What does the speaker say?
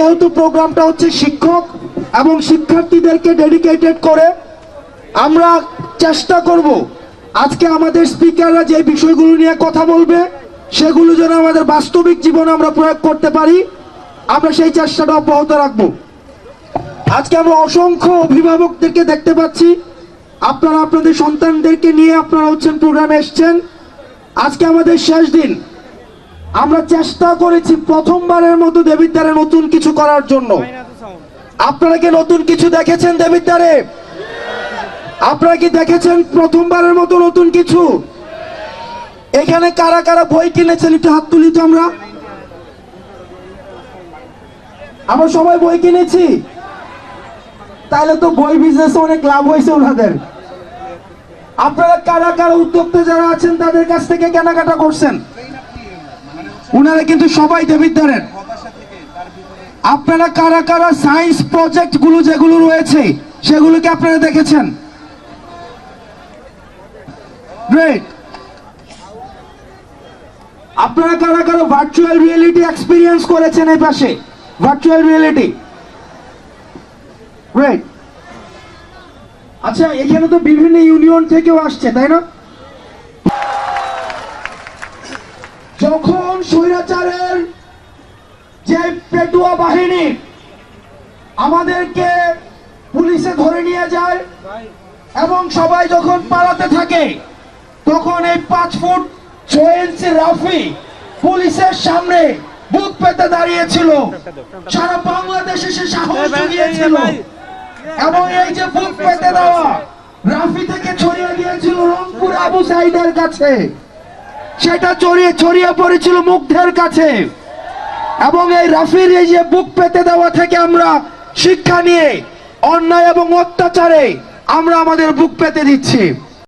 যেহেতু প্রোগ্রামটা হচ্ছে শিক্ষক এবং শিক্ষার্থীদেরকে ডেডিকেটেড করে, আমরা চেষ্টা করব আজকে আমাদের স্পিকাররা যে বিষয়গুলো নিয়ে কথা বলবে, সেগুলো যেন আমাদের বাস্তবিক জীবনে আমরা প্রয়োগ করতে পারি। আমরা সেই চেষ্টাটা অব্যাহত রাখব। আজকে আমরা অসংখ্য অভিভাবকদেরকে দেখতে পাচ্ছি। আপনারা, আপনাদের সন্তানদেরকে নিয়ে আপনারা হচ্ছেন প্রোগ্রামে এসছেন। আজকে আমাদের শেষ দিন। আমরা চেষ্টা করেছি প্রথমবারের মতো দেবিদ্বারে নতুন কিছু করার জন্য। আপনারা কি নতুন কিছু দেখেছেন দেবিদ্বারে? আপনারা কি দেখেছেন প্রথমবারের মতো নতুন কিছু? এখানে কারা কারা বই কিনেছেন একটু হাত তুলি তো আমরা। আমরা সবাই বই কিনেছি। তাহলে তো বই বিজনেস অনেক লাভ হয়েছে ওনাদের। আপনারা কারা কারা উদ্যোক্তা যারা আছেন তাদের কাছ থেকে কেনাকাটা করছেন? ওনারা কিন্তু সবাই দেবিদ্বারের আপনারা কারা কারা সায়েন্স প্রজেক্টগুলো যেগুলো রয়েছে, সেগুলোকে আপনারা দেখেছেন? আপনারা কারা কারা ভার্চুয়াল রিয়েলিটি এক্সপিরিয়েন্স করেছেন এই পাশে? ভার্চুয়াল রিয়েলিটি আচ্ছা এখানে তো বিভিন্ন ইউনিয়ন থেকেও আসছে, তাই না? যখন স্বৈরাচারের যে পেটুয়া বাহিনী আমাদেরকে পুলিশে ধরে নিয়ে যায় এবং সবাই যখন পালাতে থাকে তখন এই পাঁচ ফুট ছয় ইঞ্চি রাফি পুলিশের সামনে বুক পেতে দাঁড়িয়েছিল। সারা বাংলাদেশে সে সাহস জুগিয়েছিল। এবং এই যে বুক পেতে দেওয়া রাফি থেকে ছড়িয়ে গিয়েছিল রংপুর আবু সাইদের কাছে। সেটা চড়িয়ে ছড়িয়ে পড়েছিল মুগ্ধের কাছে। এবং এই রাফির এই যে বুক পেতে দেওয়া থেকে আমরা শিক্ষা নিয়ে, অন্যায় এবং অত্যাচারে আমরা আমাদের বুক পেতে দিচ্ছি।